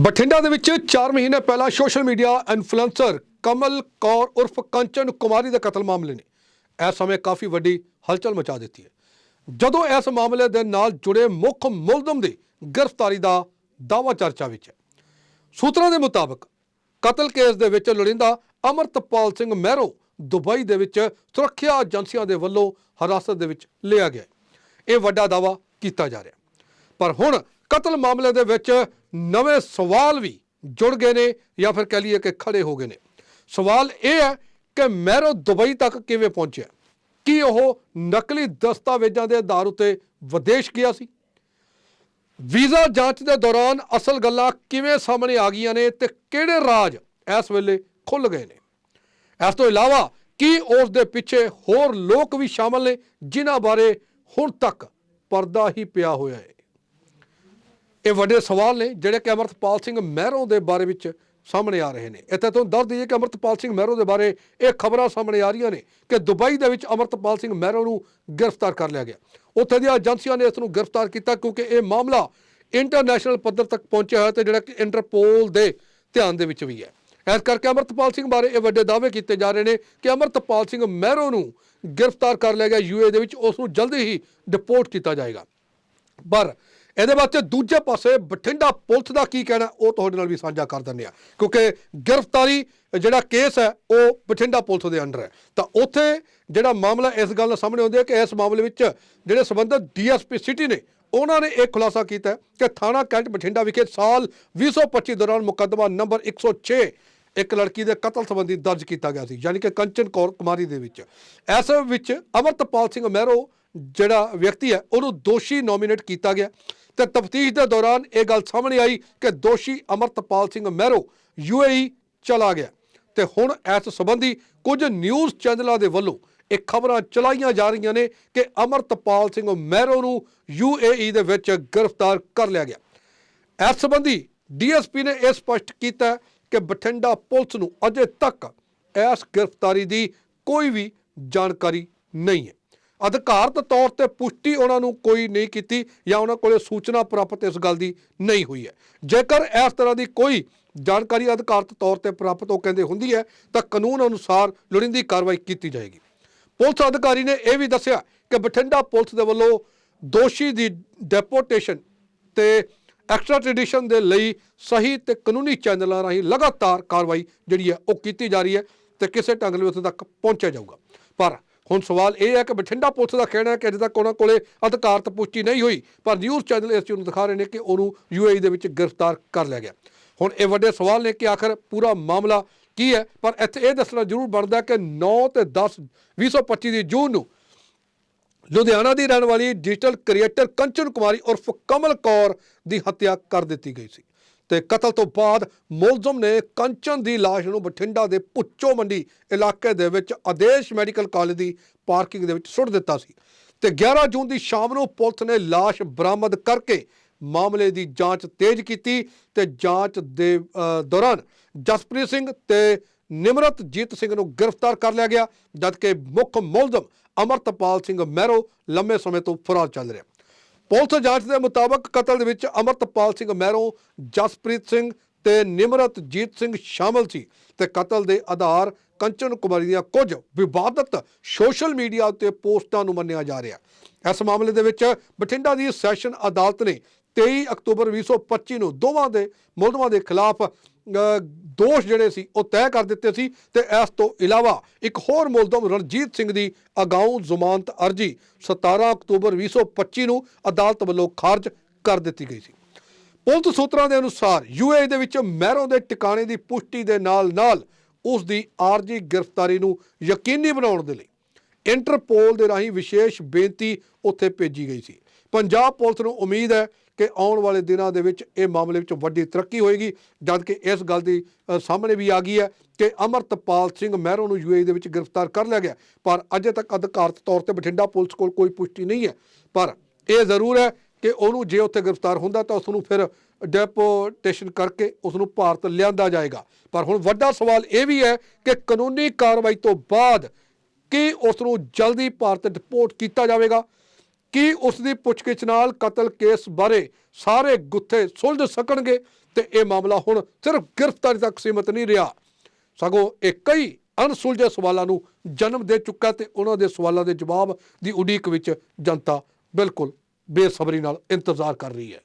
ਬਠਿੰਡਾ ਦੇ ਵਿੱਚ 4 ਮਹੀਨੇ ਪਹਿਲਾਂ social media influencer Kamal Kaur ਉਰਫ ਕੰਚਨ ਕੁਮਾਰੀ ਦੇ ਕਤਲ ਮਾਮਲੇ ਨੇ। ਇਸ ਸਮੇਂ ਕਾਫੀ ਵੱਡੀ ਹਲਚਲ ਮਚਾ ਦਿੱਤੀ ਹੈ। ਜਦੋਂ ਇਸ ਮਾਮਲੇ ਦੇ ਨਾਲ ਜੁੜੇ ਮੁੱਖ ਮੁਲਜ਼ਮ ਦੀ ਗ੍ਰਿਫਤਾਰੀ ਦਾ ਦਾਅਵਾ ਚਰਚਾ ਵਿੱਚ ਹੈ। ਸੂਤਰਾਂ ਦੇ ਮੁਤਾਬਕ ਕਤਲ ਕੇਸ ਦੇ ਵਿੱਚ ਲੋੜਿੰਦਾ ਅਮਰਤਪਾਲ ਸਿੰਘ ਮਹਿਰੋ ਦੁਬਈ ਦੇ ਵਿੱਚ ਸੁਰੱਖਿਆ ਏਜੰਸੀਆਂ ਦੇ ਵੱਲੋਂ ਹਿਰਾਸਤ ਦੇ ਵਿੱਚ ਲਿਆ ਗਿਆ ਇਹ ਵੱਡਾ ਦਾਅਵਾ ਕੀਤਾ ਜਾ ਰਿਹਾ ਪਰ ਹੁਣ ਕਤਲ ਮਾਮਲੇ ਦੇ ਵਿੱਚ ਨਵੇਂ ਸਵਾਲ ਵੀ ਜੁੜ ਗਏ ਨੇ ਜਾਂ ਫਿਰ ਕਹ ਲਈਏ ਕਿ ਖੜੇ ਹੋ ਗਏ ਨੇ। ਸਵਾਲ ਇਹ ਹੈ ਕਿ ਮੈਰੋ ਦੁਬਈ ਤੱਕ ਕਿਵੇਂ ਪਹੁੰਚਿਆ? ਕੀ ਉਹ ਨਕਲੀ ਦਸਤਾਵੇਜ਼ਾਂ ਦੇ ਆਧਾਰ ਉੱਤੇ ਵਿਦੇਸ਼ ਗਿਆ ਸੀ? ਵੀਜ਼ਾ ਜਾਂਚ ਦੇ ਦੌਰਾਨ ਅਸਲ ਗੱਲਾਂ ਕਿਵੇਂ ਸਾਹਮਣੇ ਆ ਗਈਆਂ ਨੇ ਤੇ ਕਿਹੜੇ ਰਾਜ ਇਸ ਵੇਲੇ ਖੁੱਲ ਗਏ ਨੇ? ਇਸ ਤੋਂ ਇਲਾਵਾ ਕੀ ਉਸ ਦੇ ਪਿੱਛੇ ਹੋਰ ਲੋਕ ਵੀ ਸ਼ਾਮਲ ਨੇ ਜਿਨ੍ਹਾਂ ਬਾਰੇ ਹੁਣ ਤੱਕ ਪਰਦਾ ਹੀ ਪਿਆ ਹੋਇਆ ਹੈ? ਇਹ ਵੱਡੇ ਸਵਾਲ ਨੇ ਜਿਹੜੇ ਕਿ ਅਮਰਤਪਾਲ ਸਿੰਘ ਮਹਿਰੋਂ ਦੇ ਬਾਰੇ ਵਿੱਚ ਸਾਹਮਣੇ ਆ ਰਹੇ ਨੇ। ਇੱਥੇ ਤੋਂ ਦੱਸ ਦਈਏ ਕਿ ਅਮਰਤਪਾਲ ਸਿੰਘ ਮਹਿਰੋਂ ਦੇ ਬਾਰੇ ਇਹ ਖਬਰਾਂ ਸਾਹਮਣੇ ਆ ਰਹੀਆਂ ਨੇ ਕਿ ਦੁਬਈ ਦੇ ਵਿੱਚ ਅਮਰਤਪਾਲ ਸਿੰਘ ਮਹਿਰੋਂ ਨੂੰ ਗ੍ਰਿਫਤਾਰ ਕਰ ਲਿਆ ਗਿਆ। ਉੱਥੇ ਦੀਆਂ ਏਜੰਸੀਆਂ ਨੇ ਇਸ ਨੂੰ ਗ੍ਰਿਫਤਾਰ ਕੀਤਾ ਕਿਉਂਕਿ ਇਹ ਮਾਮਲਾ ਇੰਟਰਨੈਸ਼ਨਲ ਪੱਧਰ ਤੱਕ ਪਹੁੰਚਿਆ ਹੈ ਤੇ ਜਿਹੜਾ ਕਿ ਇੰਟਰਪੋਲ ਦੇ ਧਿਆਨ ਦੇ ਵਿੱਚ ਵੀ ਹੈ। ਇਸ ਕਰਕੇ ਅਮਰਤਪਾਲ ਸਿੰਘ ਬਾਰੇ ਇਹ ਵੱਡੇ ਦਾਅਵੇ ਕੀਤੇ ਜਾ ਰਹੇ ਨੇ ਕਿ ਅਮਰਤਪਾਲ ਸਿੰਘ ਮਹਿਰੋਂ ਨੂੰ ਗ੍ਰਿਫਤਾਰ ਕਰ ਲਿਆ ਗਿਆ। ਯੂਏ ਦੇ ਵਿੱਚ ਉਸ ਨੂੰ ਜਲਦੀ ਹੀ ਡਿਪੋਰਟ ਕੀਤਾ ਜਾਏਗਾ। ਪਰ ਇਹਦੇ ਵਾਸਤੇ ਦੂਜੇ ਪਾਸੇ ਬਠਿੰਡਾ ਪੁਲਿਸ ਦਾ ਕੀ ਕਹਿਣਾ, ਉਹ ਤੁਹਾਡੇ ਨਾਲ ਵੀ ਸਾਂਝਾ ਕਰ ਦਿੰਦੇ ਆ ਕਿਉਂਕਿ ਗ੍ਰਿਫਤਾਰੀ ਜਿਹੜਾ ਕੇਸ ਹੈ, ਉਹ ਬਠਿੰਡਾ ਪੁਲਿਸ ਦੇ ਅੰਡਰ ਹੈ। ਤਾਂ ਉੱਥੇ ਜਿਹੜਾ ਮਾਮਲਾ ਇਸ ਗੱਲ ਨਾਲ ਸਾਹਮਣੇ ਆਉਂਦਾ ਹੈ ਕਿ ਇਸ ਮਾਮਲੇ ਵਿੱਚ ਜਿਹੜੇ ਸੰਬੰਧਤ ਡੀਐਸਪੀ ਸਿਟੀ ਨੇ, ਉਹਨਾਂ ਨੇ ਇਹ ਖੁਲਾਸਾ ਕੀਤਾ ਕਿ ਥਾਣਾ ਕੈਂਟ ਬਠਿੰਡਾ ਵਿਖੇ ਸਾਲ 2025 ਦੌਰਾਨ ਮੁਕੱਦਮਾ ਨੰਬਰ 106 ਇੱਕ ਲੜਕੀ ਦੇ ਕਤਲ ਸੰਬੰਧੀ ਦਰਜ ਕੀਤਾ ਗਿਆ ਸੀ, ਯਾਨੀ ਕਿ ਕੰਚਨ ਕੌਰ ਕੁਮਾਰੀ ਦੇ ਵਿੱਚ। ਇਸ ਵਿੱਚ ਅਮਰਤਪਾਲ ਸਿੰਘ ਮਹਿਰੋ ਜਿਹੜਾ ਵਿਅਕਤੀ ਹੈ, ਉਹਨੂੰ ਦੋਸ਼ੀ ਨੋਮੀਨੇਟ ਕੀਤਾ ਗਿਆ। ਤੇ ਤਫਤੀਸ਼ ਦੇ ਦੌਰਾਨ ਇਹ ਗੱਲ ਸਾਹਮਣੇ ਆਈ ਕਿ ਦੋਸ਼ੀ ਅਮਰਤਪਾਲ ਸਿੰਘ ਮਹਿਰੋ ਯੂਏਈ ਚਲਾ ਗਿਆ। ਤੇ ਹੁਣ ਇਸ ਸੰਬੰਧੀ ਕੁਝ ਨਿਊਜ਼ ਚੈਨਲਾਂ ਦੇ ਵੱਲੋਂ ਇਹ ਖਬਰਾਂ ਚਲਾਈਆਂ ਜਾ ਰਹੀਆਂ ਨੇ ਕਿ ਅਮਰਤਪਾਲ ਸਿੰਘ ਮਹਿਰੋ ਨੂੰ ਯੂਏਈ ਦੇ ਵਿੱਚ ਗ੍ਰਿਫਤਾਰ ਕਰ ਲਿਆ ਗਿਆ। ਇਸ ਸੰਬੰਧੀ ਡੀਐਸਪੀ ਨੇ ਇਹ ਸਪਸ਼ਟ ਕੀਤਾ ਕਿ ਬਠਿੰਡਾ ਪੁਲਿਸ ਨੂੰ ਅਜੇ ਤੱਕ ਇਸ ਗ੍ਰਿਫਤਾਰੀ ਦੀ ਕੋਈ ਵੀ ਜਾਣਕਾਰੀ ਨਹੀਂ ਹੈ। ਅਧਿਕਾਰਤ ਤੌਰ ਤੇ ਪੁਸ਼ਟੀ ਉਹਨਾਂ ਨੂੰ ਕੋਈ ਨਹੀਂ ਕੀਤੀ ਜਾਂ ਉਹਨਾਂ ਕੋਲੇ ਸੂਚਨਾ ਪ੍ਰਾਪਤ ਇਸ ਗੱਲ ਦੀ ਨਹੀਂ ਹੋਈ ਹੈ। ਜੇਕਰ ਇਸ ਤਰ੍ਹਾਂ ਦੀ ਕੋਈ ਜਾਣਕਾਰੀ ਅਧਿਕਾਰਤ ਤੌਰ ਤੇ ਪ੍ਰਾਪਤ ਉਹ ਕਹਿੰਦੇ ਹੁੰਦੀ ਹੈ, ਤਾਂ ਕਾਨੂੰਨ ਅਨੁਸਾਰ ਲੋੜੀਂਦੀ ਕਾਰਵਾਈ ਕੀਤੀ ਜਾਏਗੀ। ਪੁਲਿਸ ਅਧਿਕਾਰੀ ਨੇ ਇਹ ਵੀ ਦੱਸਿਆ ਕਿ ਬਠਿੰਡਾ ਪੁਲਿਸ ਦੇ ਵੱਲੋਂ ਦੋਸ਼ੀ ਦੀ ਡੈਪੋਟੇਸ਼ਨ ਤੇ ਐਕਸਟ੍ਰਾਡੀਸ਼ਨ ਦੇ ਲਈ ਸਹੀ ਤੇ ਕਾਨੂੰਨੀ ਚੈਨਲਾਂ ਰਾਹੀਂ ਲਗਾਤਾਰ ਕਾਰਵਾਈ ਜਿਹੜੀ ਹੈ ਉਹ ਕੀਤੀ ਜਾ ਰਹੀ ਹੈ ਤੇ ਕਿਸੇ ਢੰਗ ਨਾਲ ਉੱਥੇ ਤੱਕ ਪਹੁੰਚਿਆ ਜਾਊਗਾ। ਪਰ ਹੁਣ ਸਵਾਲ ਇਹ ਹੈ ਕਿ ਬਠਿੰਡਾ ਪੁਲਿਸ ਦਾ ਕਹਿਣਾ ਹੈ ਕਿ ਅਜੇ ਤੱਕ ਉਹਨਾਂ ਕੋਲੇ ਅਧਿਕਾਰਤ ਪੁਸ਼ਟੀ ਨਹੀਂ ਹੋਈ, ਪਰ ਨਿਊਜ਼ ਚੈਨਲ ਇਸ ਚੀਜ਼ ਨੂੰ ਦਿਖਾ ਰਹੇ ਨੇ ਕਿ ਉਹਨੂੰ ਯੂਏਈ ਦੇ ਵਿੱਚ ਗ੍ਰਿਫਤਾਰ ਕਰ ਲਿਆ ਗਿਆ। ਹੁਣ ਇਹ ਵੱਡੇ ਸਵਾਲ ਨੇ ਕਿ ਆਖਰ ਪੂਰਾ ਮਾਮਲਾ ਕੀ ਹੈ? ਪਰ ਇੱਥੇ ਇਹ ਦੱਸਣਾ ਜ਼ਰੂਰ ਬਣਦਾ ਕਿ 9 ਤੇ 10 2025 ਦੀ ਜੂਨ ਨੂੰ ਲੁਧਿਆਣਾ ਦੀ ਰਹਿਣ ਵਾਲੀ ਡਿਜੀਟਲ ਕ੍ਰੀਏਟਰ ਕੰਚਨ ਕੁਮਾਰੀ ਉਰਫ ਕਮਲ ਕੌਰ ਦੀ ਹੱਤਿਆ ਕਰ ਦਿੱਤੀ ਗਈ ਸੀ। ਤੇ ਕਤਲ ਤੋਂ ਬਾਅਦ ਮੁਲਜ਼ਮ ਨੇ ਕੰਚਨ ਦੀ ਲਾਸ਼ ਨੂੰ ਬਠਿੰਡਾ ਦੇ ਪੁੱਚੋ ਮੰਡੀ ਇਲਾਕੇ ਦੇ ਵਿੱਚ ਆਦੇਸ਼ ਮੈਡੀਕਲ ਕਾਲਜ ਦੀ ਪਾਰਕਿੰਗ ਦੇ ਵਿੱਚ ਸੁੱਟ ਦਿੱਤਾ ਸੀ। ਤੇ 11 ਜੂਨ ਦੀ ਸ਼ਾਮ ਨੂੰ ਪੁਲਿਸ ਨੇ ਲਾਸ਼ ਬਰਾਮਦ ਕਰਕੇ ਮਾਮਲੇ ਦੀ ਜਾਂਚ ਤੇਜ਼ ਕੀਤੀ ਤੇ ਜਾਂਚ ਦੇ ਅ, ਦੌਰਾਨ ਜਸਪ੍ਰੀਤ ਸਿੰਘ ਤੇ ਨਿਮਰਤਜੀਤ ਸਿੰਘ ਨੂੰ ਗ੍ਰਿਫਤਾਰ ਕਰ ਲਿਆ ਗਿਆ ਜਦਕਿ ਮੁੱਖ ਮੁਲਜ਼ਮ ਅਮਰਤਪਾਲ ਸਿੰਘ ਮਹਿਰੋ ਲੰਮੇ ਸਮੇਂ ਤੋਂ ਫਰਾਰ ਚੱਲ ਰਿਹਾ। ਪੁਲਿਸ ਜਾਂਚ ਦੇ ਮੁਤਾਬਕ ਕਤਲ ਦੇ ਵਿੱਚ ਅਮਰਤਪਾਲ ਸਿੰਘ ਮਹਿਰੋਂ, ਜਸਪ੍ਰੀਤ ਸਿੰਘ ਤੇ ਨਿਮਰਤਜੀਤ ਸਿੰਘ ਸ਼ਾਮਲ ਸੀ ਤੇ ਕਤਲ ਦੇ ਆਧਾਰ ਕੰਚਨ ਕੁਮਾਰੀ ਦੀਆਂ ਕੁਝ ਵਿਵਾਦਤ ਸੋਸ਼ਲ ਮੀਡੀਆ ਉੱਤੇ ਪੋਸਟਾਂ ਨੂੰ ਮੰਨਿਆ ਜਾ ਰਿਹਾ ਇਸ ਮਾਮਲੇ ਦੇ ਵਿੱਚ ਬਠਿੰਡਾ ਦੀ ਸੈਸ਼ਨ ਅਦਾਲਤ ਨੇ 23 ਅਕਤੂਬਰ 2025 ਨੂੰ ਦੋਵਾਂ ਦੇ ਮੁਲਜ਼ਮਾਂ ਦੇ ਖਿਲਾਫ ਦੋਸ਼ ਜਿਹੜੇ ਸੀ, ਉਹ ਤੈਅ ਕਰ ਦਿੱਤੇ ਸੀ ਤੇ ਇਸ ਤੋਂ ਇਲਾਵਾ ਇੱਕ ਹੋਰ ਮੁਲਜ਼ਮ ਰਣਜੀਤ ਸਿੰਘ ਦੀ ਅਗਾਊਂ ਜ਼ਮਾਨਤ ਅਰਜੀ 17 ਅਕਤੂਬਰ 2025 ਨੂੰ ਅਦਾਲਤ ਵੱਲੋਂ ਖਾਰਜ ਕਰ ਦਿੱਤੀ ਗਈ ਸੀ। ਪੁਲਿਸ ਸੂਤਰਾਂ ਦੇ ਅਨੁਸਾਰ ਯੂਏ ਦੇ ਵਿੱਚ ਮਹਿਰੋਂ ਦੇ ਟਿਕਾਣੇ ਦੀ ਪੁਸ਼ਟੀ ਦੇ ਨਾਲ-ਨਾਲ ਉਸ ਦੀ ਆਰਜੀ ਗ੍ਰਿਫਤਾਰੀ ਨੂੰ ਯਕੀਨੀ ਬਣਾਉਣ ਦੇ ਲਈ ਇੰਟਰਪੋਲ ਦੇ ਰਾਹੀਂ ਵਿਸ਼ੇਸ਼ ਬੇਨਤੀ ਉੱਥੇ ਭੇਜੀ ਗਈ ਸੀ। ਪੰਜਾਬ ਪੁਲਿਸ ਨੂੰ ਉਮੀਦ ਹੈ ਕਿ ਆਉਣ ਵਾਲੇ ਦਿਨਾਂ ਦੇ ਵਿੱਚ ਇਹ ਮਾਮਲੇ ਵਿੱਚ ਵੱਡੀ ਤਰੱਕੀ ਹੋਏਗੀ, ਜਦ ਕਿ ਇਸ ਗੱਲ ਦੀ ਸਾਹਮਣੇ ਵੀ ਆ ਗਈ ਹੈ ਕਿ ਅਮਰਤਪਾਲ ਸਿੰਘ ਮਹਿਰੋਂ ਨੂੰ ਯੂਏ ਦੇ ਵਿੱਚ ਗ੍ਰਿਫਤਾਰ ਕਰ ਲਿਆ ਗਿਆ। ਪਰ ਅਜੇ ਤੱਕ ਅਧਿਕਾਰਤ ਤੌਰ ਤੇ ਬਠਿੰਡਾ ਪੁਲਿਸ ਕੋਲ ਕੋਈ ਪੁਸ਼ਟੀ ਨਹੀਂ ਹੈ। ਪਰ ਇਹ ਜ਼ਰੂਰ ਹੈ ਕਿ ਉਹਨੂੰ ਜੇ ਉੱਥੇ ਗ੍ਰਿਫਤਾਰ ਹੁੰਦਾ ਤਾਂ ਉਸ ਨੂੰ ਫਿਰ ਡੈਪੋਟੇਸ਼ਨ ਕਰਕੇ ਉਸ ਨੂੰ ਭਾਰਤ ਲਿਆਂਦਾ ਜਾਏਗਾ। ਪਰ ਹੁਣ ਵੱਡਾ ਸਵਾਲ ਇਹ ਵੀ ਹੈ ਕਿ ਕਾਨੂੰਨੀ ਕਾਰਵਾਈ ਤੋਂ ਬਾਅਦ ਕੀ ਉਸ ਨੂੰ ਜਲਦੀ ਭਾਰਤ ਡਿਪੋਰਟ ਕੀਤਾ ਜਾਵੇਗਾ? ਕੀ ਉਸ ਦੀ ਪੁੱਛਗਿੱਛ ਨਾਲ ਕਤਲ ਕੇਸ ਬਾਰੇ ਸਾਰੇ ਗੁੱਥੇ ਸੁਲਝ ਸਕਣਗੇ? ਤੇ ਇਹ ਮਾਮਲਾ ਹੁਣ ਸਿਰਫ ਗ੍ਰਿਫਤਾਰੀ ਤੱਕ ਸੀਮਤ ਨਹੀਂ ਰਿਹਾ। ਸਗੋਂ ਇਹ ਕਈ ਅਣਸੁਲਝੇ ਸਵਾਲਾਂ ਨੂੰ ਜਨਮ ਦੇ ਚੁੱਕਾ ਤੇ ਉਹਨਾਂ ਦੇ ਸਵਾਲਾਂ ਦੇ ਜਵਾਬ ਦੀ ਉਡੀਕ ਵਿੱਚ ਜਨਤਾ ਬਿਲਕੁਲ ਬੇਸਬਰੀ ਨਾਲ ਇੰਤਜ਼ਾਰ ਕਰ ਰਹੀ ਹੈ।